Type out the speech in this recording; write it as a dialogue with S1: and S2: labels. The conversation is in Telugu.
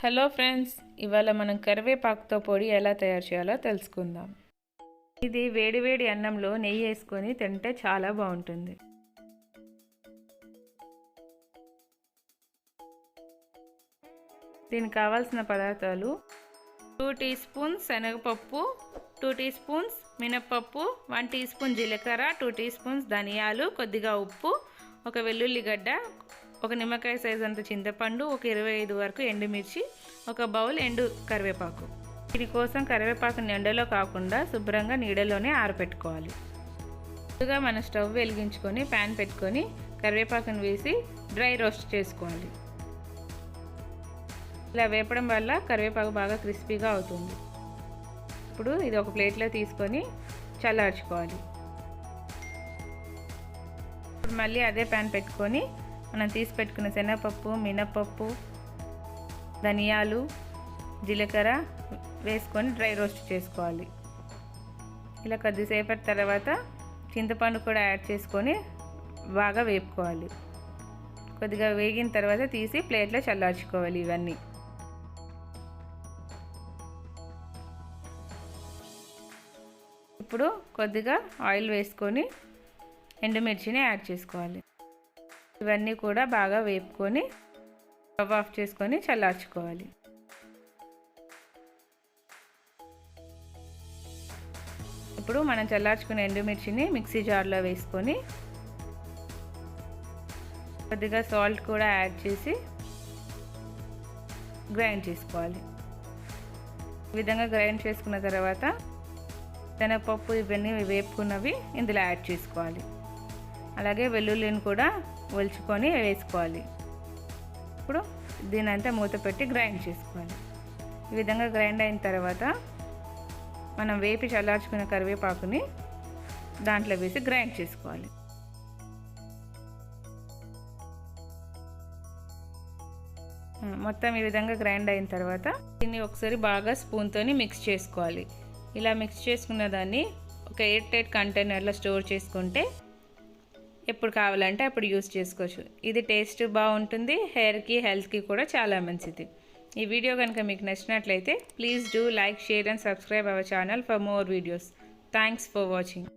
S1: హలో ఫ్రెండ్స్ ఇవాళ మనం కరివేపాకుతో పొడి ఎలా తయారు చేయాలో తెలుసుకుందాం. ఇది వేడివేడి అన్నంలో నెయ్యి వేసుకొని తింటే చాలా బాగుంటుంది. దీనికి కావాల్సిన పదార్థాలు టూ టీ స్పూన్స్ శనగపప్పు టూ టీ స్పూన్స్ మినప్పప్పు వన్ టీ స్పూన్ జీలకర్ర టూ టీ స్పూన్స్ ధనియాలు కొద్దిగా ఉప్పు ఒక వెల్లుల్లిగడ్డ ఒక నిమ్మకాయ సైజ్ అంత చింతపండు ఒక ఇరవై ఐదు వరకు ఎండుమిర్చి ఒక బౌల్ ఎండు కరివేపాకు. దీనికోసం కరివేపాకుని ఎండలో కాకుండా శుభ్రంగా నీడలోనే ఆరబెట్టుకోవాలి ముందుగా మన స్టవ్ వెలిగించుకొని ప్యాన్ పెట్టుకొని కరివేపాకుని వేసి డ్రై రోస్ట్ చేసుకోవాలి. ఇలా వేపడం వల్ల కరివేపాకు బాగా క్రిస్పీగా అవుతుంది. ఇప్పుడు ఇది ఒక ప్లేట్లో తీసుకొని చల్లార్చుకోవాలి. ఇప్పుడు మళ్ళీ అదే ప్యాన్ పెట్టుకొని మనం తీసి పెట్టుకున్న శనగపప్పు మినపప్పు ధనియాలు జీలకర్ర వేసుకొని డ్రై రోస్ట్ చేసుకోవాలి. ఇలా కొద్దిసేపటి తర్వాత చింతపండు కూడా యాడ్ చేసుకొని బాగా వేపుకోవాలి. కొద్దిగా వేగిన తర్వాత తీసి ప్లేట్లో చల్లార్చుకోవాలి ఇవన్నీ. ఇప్పుడు కొద్దిగా ఆయిల్ వేసుకొని ఎండుమిర్చిని యాడ్ చేసుకోవాలి. ఇవన్నీ కూడా బాగా వేపుకొని స్టవ్ ఆఫ్ చేసుకొని చల్లార్చుకోవాలి. ఇప్పుడు మనం చల్లార్చుకున్న ఎండుమిర్చిని మిక్సీ జార్లో వేసుకొని కొద్దిగా సాల్ట్ కూడా యాడ్ చేసి గ్రైండ్ చేసుకోవాలి. ఈ విధంగా గ్రైండ్ చేసుకున్న తర్వాత శనగపప్పు ఇవన్నీ వేపుకున్నవి ఇందులో యాడ్ చేసుకోవాలి. అలాగే వెల్లుల్లిని కూడా ఒలుచుకొని వేసుకోవాలి. ఇప్పుడు దీని అంతా మూత పెట్టి గ్రైండ్ చేసుకోవాలి. ఈ విధంగా గ్రైండ్ అయిన తర్వాత మనం వేపి చల్లార్చుకున్న కరివేపాకుని దాంట్లో వేసి గ్రైండ్ చేసుకోవాలి. మొత్తం ఈ విధంగా గ్రైండ్ అయిన తర్వాత దీన్ని ఒకసారి బాగా స్పూన్తోని మిక్స్ చేసుకోవాలి. ఇలా మిక్స్ చేసుకున్న దాన్ని ఒక ఎయిట్ ఎయిట్ కంటైనర్లో స్టోర్ చేసుకుంటే ఎప్పుడు కావాలంటే అప్పుడు యూస్ చేసుకోవచ్చు. ఇది టేస్ట్ బాగుంటుంది హెయిర్కి హెల్త్కి కూడా చాలా మంచిది. ఈ వీడియో కనుక మీకు నచ్చినట్లయితే please do like share and subscribe our channel for more videos. Thanks for watching.